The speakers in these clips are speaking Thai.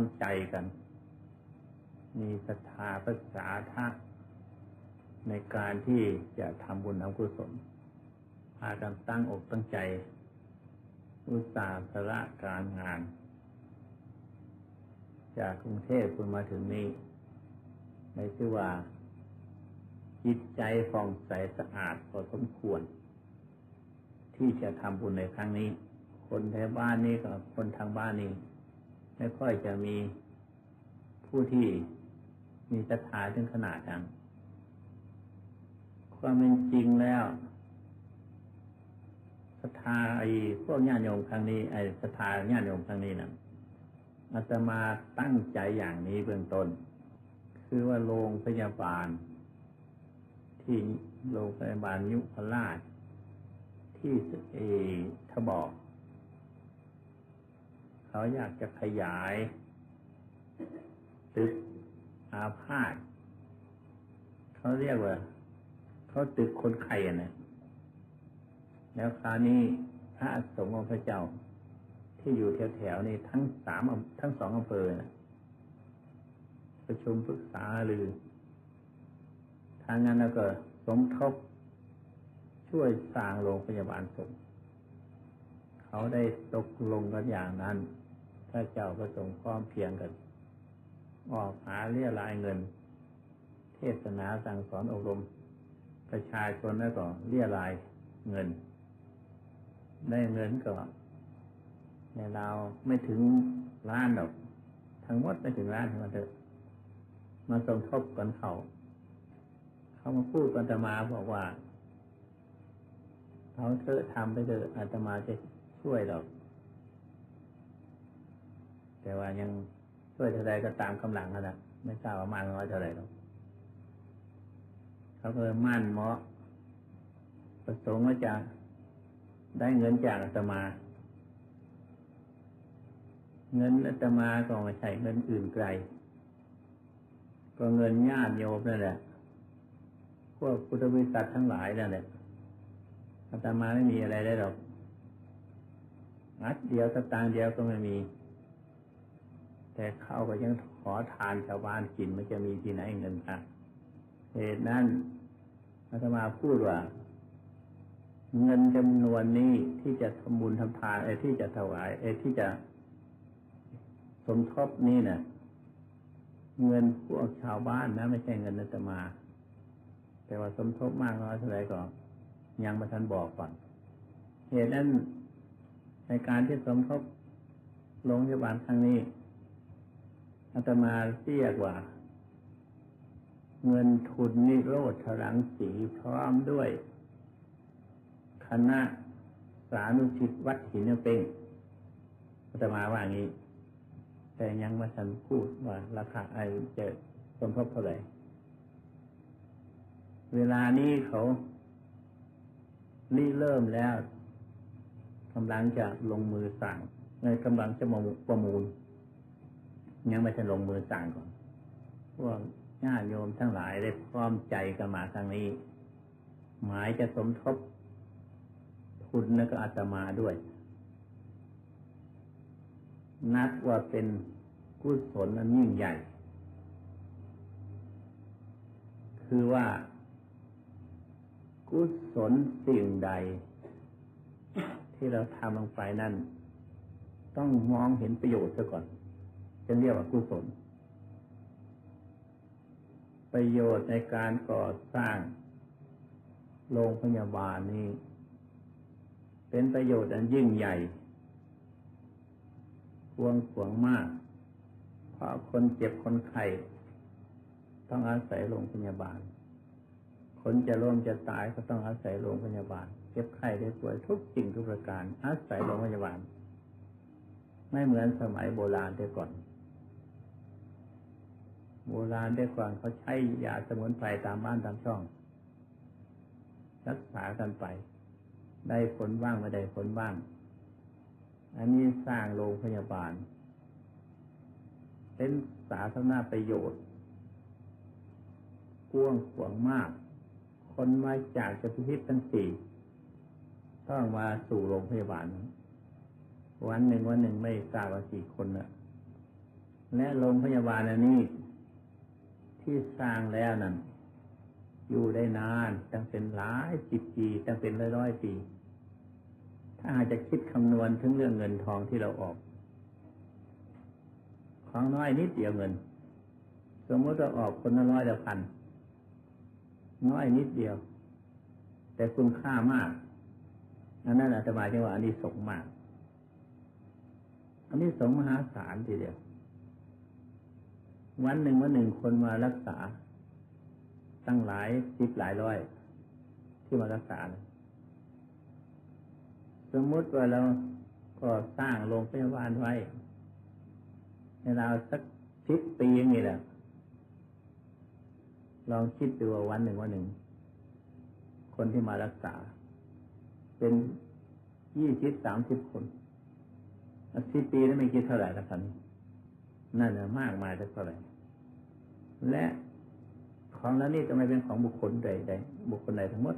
มใจกัน มีศรัทธาภาษาทะในการที่จะทำบุญทำกุศลพากันตั้งอกตั้งใจ อุตสาห์สละการงาน จากกรุงเทพคุณมาถึงนี้ในชื่อว่า จิตใจฟ่องใสสะอาดพอสมควร ที่จะทำบุญในครั้งนี้ คนแถวบ้านนี้กับคนทางบ้านนี้ ไม่ค่อยจะมีผู้ที่มีศรัทธาถึงขนาดนั้นความเป็นจริงแล้วศรัทธาไอ้พวกญาติโยมครั้งนี้ไอ้ศรัทธาญาติโยมครั้งนี้นะอาตมาตั้งใจอย่างนี้เบื้องต้น คือว่าโรงพยาบาล ที่โรงพยาบาลยุพราชที่เอทบอก เขาอยากจะขยายตึกอาพาธเขาเรียกว่าเขาตึกคนไข้อะนะแล้วคราวนี้พระสงฆ์องพระเจ้า ที่อยู่แถวๆนี้ทั้งสามทั้งสองอำเภอนะประชุมปรึกษาหรือทางนั้นแล้วก็สมทบช่วยสร้างโรงพยาบาลสงฆ์เขาได้ตกลงกันอย่างนั้น พระเจ้าก็ทรงพร้อมเพียงกัน ออกหาเรียรายเงิน เทศนาสั่งสอนอบรม ประชาชนแล้วก็เรียรายเงิน ได้เงินก็ในเราไม่ถึงล้านหรอก ทั้งหมดไม่ถึงล้านทางหมดเถอะมาสมทบกันเขา เขามาพูดกันตมาบอกว่าเขาเธอทำไปเถอะอาตมาจะช่วยหรอก แต่ว่ายังช่วยเท่าไรก็ตามกำลังนะนะไม่ทราบว่ามากน้อยเท่าไรหรอกเขาก็มั่นเหมาะประสงค์ว่าจะได้เงินจากอาตมา เงินอาตมาก็ไม่ใช่เงินอื่นไกล ก็เงินญาติโยมนั่นแหละพวกพุทธบริษัททั้งหลายนั่นแหละอาตมาไม่มีอะไรได้หรอกนัดเดียวสตางค์เดียวก็ไม่มี แต่เข้าก็ยังขอทานชาวบ้านกินมันจะมีที่ไหนเงินค่ะเหตุนั้นอาตมาพูดว่า เงินจำนวนนี้ที่จะทำบุญทำทานไอ้ที่จะถวายไอ้ที่จะสมทบนี่เนะ่ะ เงินพวกชาวบ้านนะ ไม่ใช่เงินอาตมา แต่ว่าสมทบมากน้อยเท่าไหร่ก็ยังมาทันบอกก่อน เหตุนั้นในการที่สมทบโรงพยาบาลครั้งนี้ อาตมาเรียกว่า เงินทุนนิโรธรังสีพร้อมด้วย คณะสานุชิตวัดหินเป้งอาตมาว่างี้ แต่ยังมาทันพูดว่าราคาไอจะสมทบเท่าไหร่เวลานี้เขานี่เริ่มแล้วกำลังจะลงมือสั่งในกำลังจะมาประมูล ยังไม่จะลงมือสั่งก่อนพวกญาติโยมทั้งหลายได้พร้อมใจกันมาทางนี้ หมายจะสมทบทุนแล้วก็อาตมาด้วย นัดว่าเป็นกุศลอันยิ่งใหญ่ คือว่า กุศลสิ่งใด ที่เราทำลงไปนั้นต้องมองเห็นประโยชน์ซะก่อน จะเรียกว่ากุศล ประโยชน์ในการก่อสร้างโรงพยาบาลนี้ เป็นประโยชน์อันยิ่งใหญ่ควงขวงมาก เพราะคนเจ็บคนไข้ต้องอาศัยโรงพยาบาล คนจะร่วมจะตายก็ต้องอาศัยโรงพยาบาล เจ็บไข้ได้ป่วยทุกสิ่งทุกประการ อาศัยโรงพยาบาล ไม่เหมือนสมัยโบราณแต่ก่อน โบราณแต่ก่อนเขาใช้ยาสมุนไพรตามบ้านตามช่อง รักษากันไป ได้ผลบ้างไม่ได้ผลบ้าง อันนี้สร้างโรงพยาบาล เป็นสาธารณประโยชน์กว้างขวางมาก คนมาจากจะพิพิธทั้งสี่ต้องมาสู่โรงพยาบาล วันหนึ่งวันหนึ่งไม่ทราบว่ากี่คนละและโรงพยาบาลอันนี้ ที่สร้างแล้วนั่นอยู่ได้นานตั้งเป็นหลายสิบปีตั้งเป็นร้อยร้อยปี ถ้าหากจะคิดคำนวณถึงเรื่องเงินทองที่เราออก ของน้อยนิดเดียวเงิน สมมติเราออกคนละร้อยละพันน้อยนิดเดียว แต่คุณค่ามากอันนั้นอาตมาจะว่าอันนี้สงมาก อันนี้สงมหาศาลทีเดียว วันหนึ่งวันหนึ่งคนมารักษา ตั้งหลายสิบหลายร้อย ที่มารักษา สมมติว่าเราก็สร้างโรงพยาบาลไว้ในราวสักสิบปีอย่างนี้แหละลองคิดดูว่าวันหนึ่งวันหนึ่ง คนที่มารักษา เป็นยี่สิบสามสิบคนสิบปีนั้นไม่คิดเท่าไหร่ละครับนั่นนะมากมายจะเท่าไหร่ และของแล้วนี่จะไม่เป็นของบุคคลใดใดบุคคลใดทั้งหมด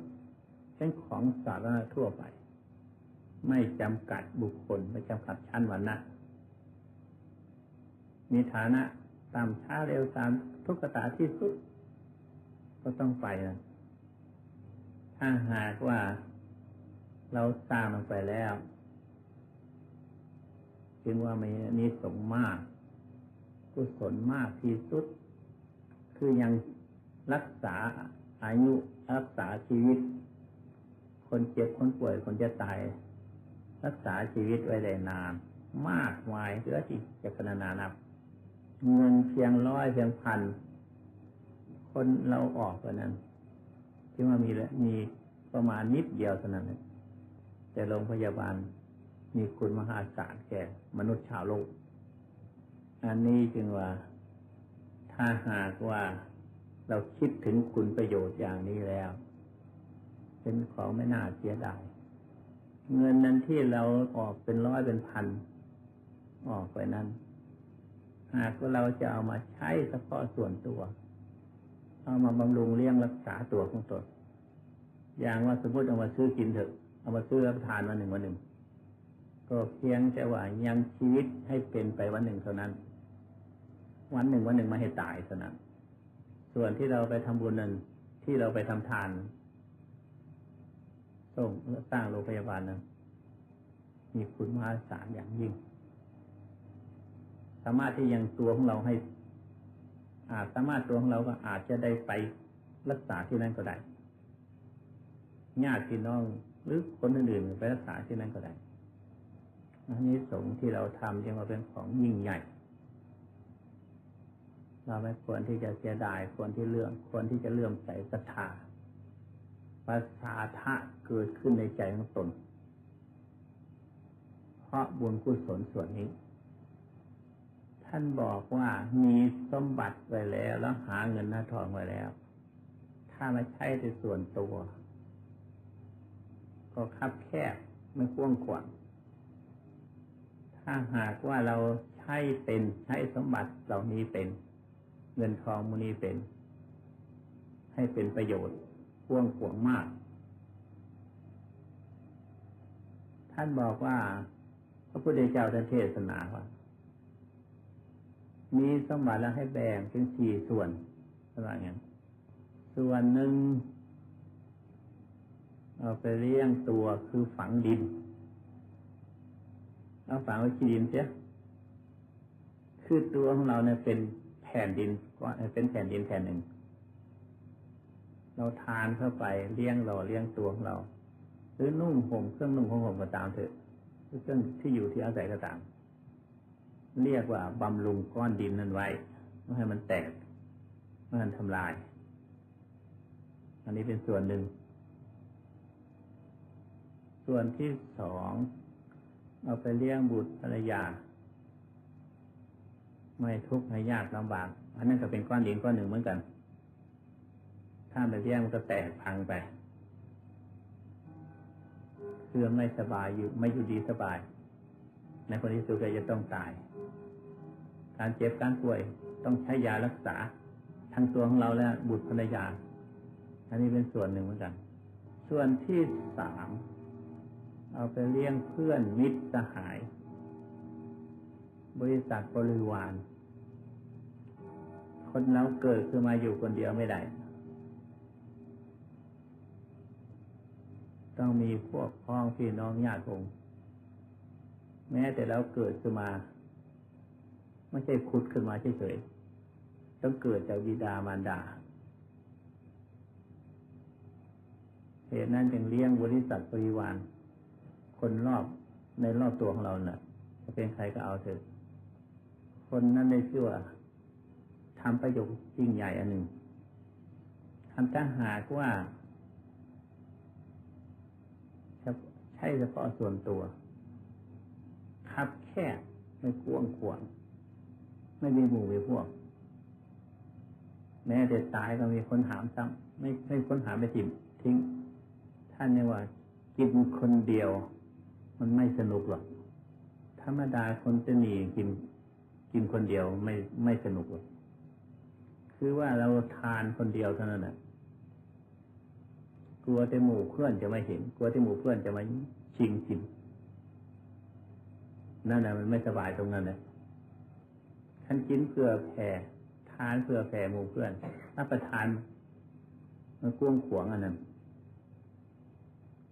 เป็นของสาธารณะทั่วไป ไม่จำกัดบุคคล ไม่จำกัดชั้นวรรณะมีฐานะตามช้าเร็วตามทุกขตาที่สุด ก็ต้องไปนะถ้าหากว่าเราสร้างลงไปแล้ว จึงว่ามีนิสงมาก กุศลมากที่สุด คือยังรักษาอายุรักษาชีวิต คนเจ็บคนป่วยคนจะตาย รักษาชีวิตไว้ได้นาน มากมายเหลือที่จะพรรณนานับ เงินเพียงร้อยเพียงพัน คนเราออกกันนั้น ที่ว่ามีมีประมาณนิดเดียวเท่านั้นแต่โรงพยาบาลมีคุณมหาศาลแก่มนุษย์ชาวโลก อันนี้จึงว่า ถ้าหากว่าเราคิดถึงคุณประโยชน์อย่างนี้แล้ว เป็นของไม่น่าเสียดายเงินนั้นที่เราออกเป็นร้อยเป็นพัน ออกไปนั้น หากว่าเราจะเอามาใช้เฉพาะส่วนตัว เอามาบำรุงเลี้ยงรักษาตัวของตนอย่างว่าสมมติเอามาซื้อกินเถอะ เอามาซื้อรับประทานวันหนึ่งวันหนึ่ง ก็เพียงแต่ว่ายังชีวิตให้เป็นไปวันหนึ่งเท่านั้น วันหนึ่งวันหนึ่งมาให้ตายเท่านั้นส่วนที่เราไปทำบุญนั้นที่เราไปทำทานส่งสร้างโรงพยาบาลนั้นมีคุณมหาศาลอย่างยิ่ง สามารถที่ยังตัวของเราให้ อาจสามารถตัวของเราก็อาจจะได้ไปรักษาที่นั่นก็ได้ญาติพี่น้องหรือคนอื่นๆไปรักษาที่นั่นก็ได้อันนี้สงที่เราทำจึงว่าเป็นของยิ่งใหญ่ เราไม่ควรที่จะเสียดายควรที่เลื่อมควรที่จะเลื่อมใสศรัทธาภาษาทะเกิดขึ้นในใจของตน เพราะบุญกุศลส่วนนี้ ท่านบอกว่ามีสมบัติไว้แล้วแล้วหาเงินหน้าทองไว้แล้ว ถ้าไม่ใช่ในส่วนตัว ก็คับแคบไม่กว้างขวางถ้าหากว่าเราใช้เป็นใช้สมบัติเหล่านี้เป็น เงินทองมูนีเป็น ให้เป็นประโยชน์กว้างขวงมาก ท่านบอกว่า พระพุทธเจ้าท่านเทศนาว่า มีสมบัติแล้วให้แบ่งเป็นสี่ส่วนอะไรเงี้ยส่วนหนึ่งเอาไปเลี้ยงตัวคือฝังดิน เอาฝังไว้ที่ดินเสียคือตัวของเราเนี่ยเป็น แผ่นดินก็เป็นแผ่นดินแผ่นหนึ่ง เราทานเข้าไปเลี้ยงเราเลี้ยงตัวของเรา หรือนุ่งห่มเครื่องนุ่งของห่มก็ตามเถอะเครื่องที่อยู่ที่อาศัยก็ตาม เรียกว่าบำรุงก้อนดินนั้นไว้ไม่ให้มันแตกไม่ให้มันทำลาย อันนี้เป็นส่วนหนึ่ง ส่วนที่สองเอาไปเลี้ยงบุตรภรรยา ไม่ทุกข์ไม่ยากลำบากอันนั้นก็เป็นก้อนดินก้อนหนึ่งเหมือนกัน ถ้าไปเลี้ยงมันก็แตกพังไปคือไม่สบายอยู่ไม่อยู่ดีสบาย ในคนที่สุดก็จะต้องตาย การเจ็บการป่วยต้องใช้ยารักษา ทั้งตัวของเราและบุตรภรรยา อันนี้เป็นส่วนหนึ่งเหมือนกัน ส่วนที่สามเอาไปเลี้ยงเพื่อนมิตรสหาย บริษัทบริวาร คนเราเกิดขึ้นมาอยู่คนเดียวไม่ได้ ต้องมีพวกพ้องพี่น้องญาติวงแม้แต่เราเกิดขึ้นมา ไม่ใช่ขุดขึ้นมาเฉยๆต้องเกิดจากบิดามารดาเหตุนั้นจึงเลี้ยงบริษัทบริวาร คนรอบในรอบตัวของเราเนะ่ะจะเป็นใครก็เอาเถอะ คนนั้นได้ชื่อว่า ทำประโยชน์ยิ่งใหญ่อันหนึ่งทำถ้าหากว่าใช่เฉพาะส่วนตัวคับแค่ไม่กว้างขวางไม่มีหมู่มีพวก แม้แต่ตายก็มีคนหามซ้ำไม่ไม่คนหามไปทิ้งทิ้ง ท่านเนี่ยว่า กินคนเดียว มันไม่สนุกหรอกธรรมดาคนจะหนีกิน กินคนเดียวไม่ไม่สนุกหรอก คือว่าเราทานคนเดียวเท่านั้นแหละกลัวแต่หมู่เพื่อนจะไม่เห็น กลัวแต่หมู่เพื่อนจะมาชิงกินนั่นแหละมันไม่สบายตรงนั้นเลยท่านกินเพื่อแผ่ทานเพื่อแผ่หมู่เพื่อนรับประทานมันกุ้งขวงอันนั้น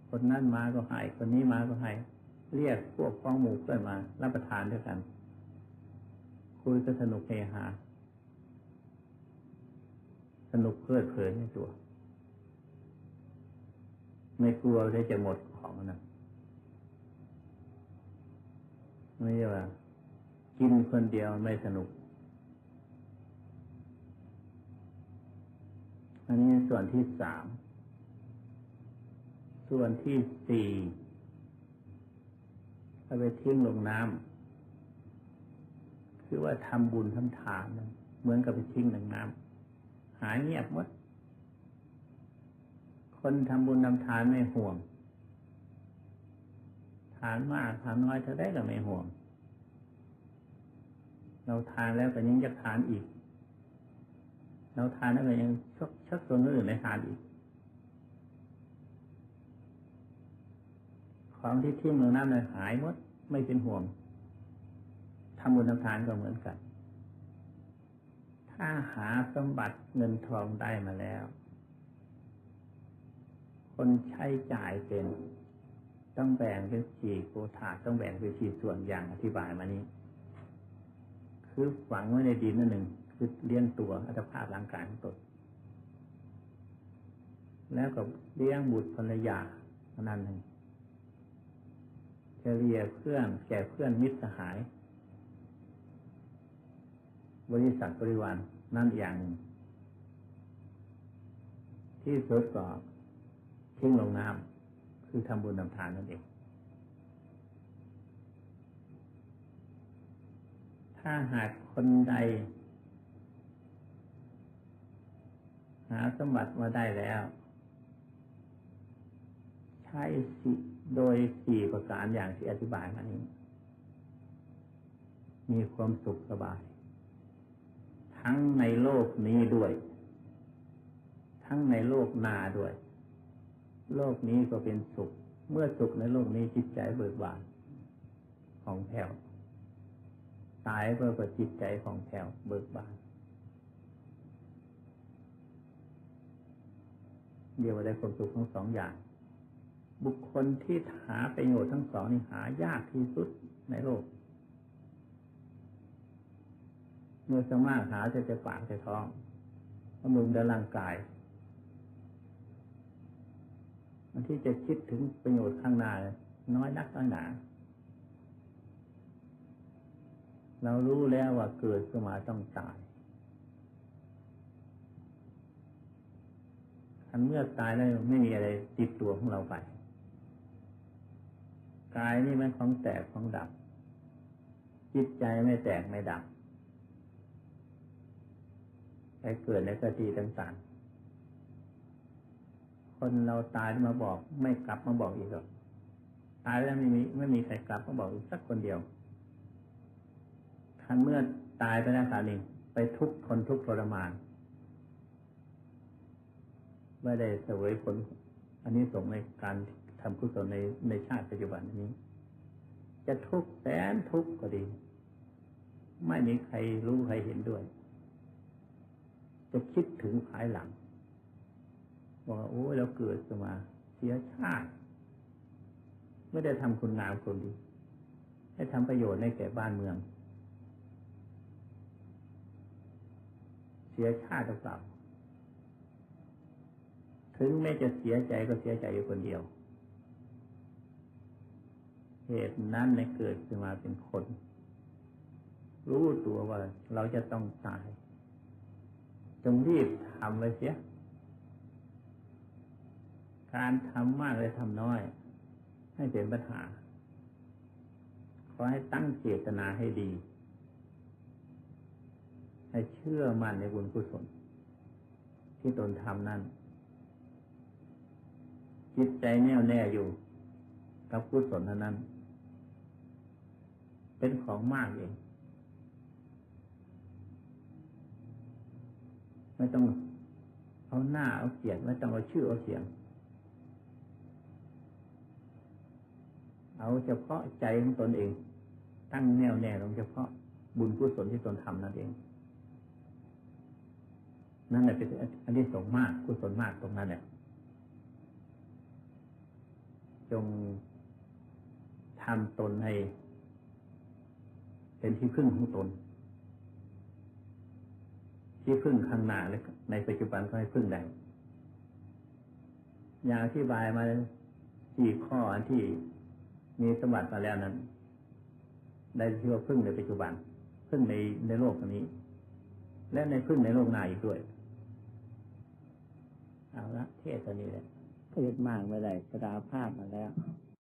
คนนั้นมาก็ให้คนนี้มาก็ให้เรียกพวกพ้องหมู่เพื่อนมา รับประทานด้วยกัน คุยก็สนุกเฮฮา สนุกเพลิดเพลินในตัว ไม่กลัวได้จะหมดของนะไม่ใช่ว่ากินคนเดียวไม่สนุก อันนี้ส่วนที่สาม ส่วนที่สี่เอาไปทิ้งลงน้ำคือว่าทำบุญทำทาน เหมือนกับไปทิ้งลงน้ำ หายเงียบหมด คนทำบุญทำทานไม่ห่วง ทานมากทานน้อยเท่าได้ก็ไม่ห่วง เราทานแล้วก็ยังจะทานอีก เราทานแล้วก็ยังชักชักตัวอื่นในทานอีก ของที่ทิ้งลงน้ำเลยหายหมด ไม่เป็นห่วงทำบุญทำทานก็เหมือนกัน ถ้าหาสมบัติเงินทองได้มาแล้ว คนใช้จ่ายเป็น ต้องแบ่งเป็นสี่โกธาต้องแบ่งเป็นสี่ส่วนอย่างอธิบายมานี้ คือฝังไว้ในดินนั่นหนึ่งคือเลี้ยงตัวอัตภาพร่างกายของตนแล้วก็เลี้ยงบุตรภรรยานั่นหนึ่งเฉลี่ยเพื่อนแก่เพื่อนมิตรสหาย บริษัทบริวารนั่นอย่างหนึ่งที่สุดก็ทิ้งลงน้ำคือทำบุญทำทานนั่นเอง ถ้าหากคนใด หาสมบัติมาได้แล้ว ใช้สิโดยสี่ประการอย่างที่อธิบายมานี้ มีความสุขสบาย ทั้งในโลกนี้ด้วย ทั้งในโลกหน้าด้วย โลกนี้ก็เป็นสุข เมื่อสุขในโลกนี้จิตใจเบิกบานของแผ่วตายเพื่อจิตใจของแผ่วเบิกบานเดียวได้ความสุขทั้งสองอย่าง บุคคลที่หาประโยชน์ทั้งสองนี่หายากที่สุดในโลก เมื่อสมากหาจะจะปากจะท้องบำรุงดร่างกายมันที่จะคิดถึงประโยชน์ข้างหน้าน้อยนักน้อยหนา เรารู้แล้วว่าเกิดขึ้นมาต้องตายอันเมื่อตายแล้วไม่มีอะไรติดตัวของเราไป กายนี่มันของแตกของดับ จิตใจไม่แตกไม่ดับ ไปเกิดในสติต่างๆ คนเราตายมาบอกไม่กลับมาบอกอีกหรอกตายแล้วไม่มีไม่มีใครกลับมาบอกอีกสักคนเดียวทันเมื่อตายไปแล้วสามีไปทุกข์ทนทุกทรมานไม่ได้เสวยผลอันนี้ส่งในการทำกุศลในในชาติปัจจุบันนี้ จะทุกข์แสนทุกข์ก็ดี ไม่มีใครรู้ใครเห็นด้วย จะคิดถึงภายหลังว่าโอ้เราเกิดมาเสียชาติไม่ได้ทำคุณงามคนดีให้ทำประโยชน์ในแก่บ้านเมือง เสียชาติเปล่าถึงแม้จะเสียใจก็เสียใจอยู่คนเดียว เหตุนั้นในเกิดขึ้นมาเป็นคน รู้ตัวว่าเราจะต้องตาย จงรีบทำไว้เสีย การทำมากเลยทำน้อย ให้เป็นปัญหา ขอให้ตั้งเจตนาให้ดี ให้เชื่อมั่นในบุญกุศลที่ตนทำนั้นจิตใจแน่วแน่อยู่ กับกุศลเท่านั้น เป็นของมากเอง ไม่ต้องเอาหน้าเอาเสียงไม่ต้องเอาชื่อเอาเสียง เอาเฉพาะใจของตนเอง ตั้งแน่วแน่ลงเฉพาะบุญกุศลที่ตนทำนั่นเอง นั่นแหละเป็นอันที่สงมากกุศลมากตรงนั้นแหละจงทำตนให้ เป็นที่พึ่งของตน ที่พึ่งข้างหน้าและในปัจจุบันก็ให้พึ่งได้อย่างอธิบายมาสี่ข้ออันที่มีสมบัติมาแล้วนั้น ได้ชื่อว่าพึ่งในปัจจุบัน พึ่งในในโลกนี้ และในพึ่งในโลกหน้าอีกด้วยเอาละเทศนี้แหละเทศมากไม่ได้กระดาภาพมาแล้ว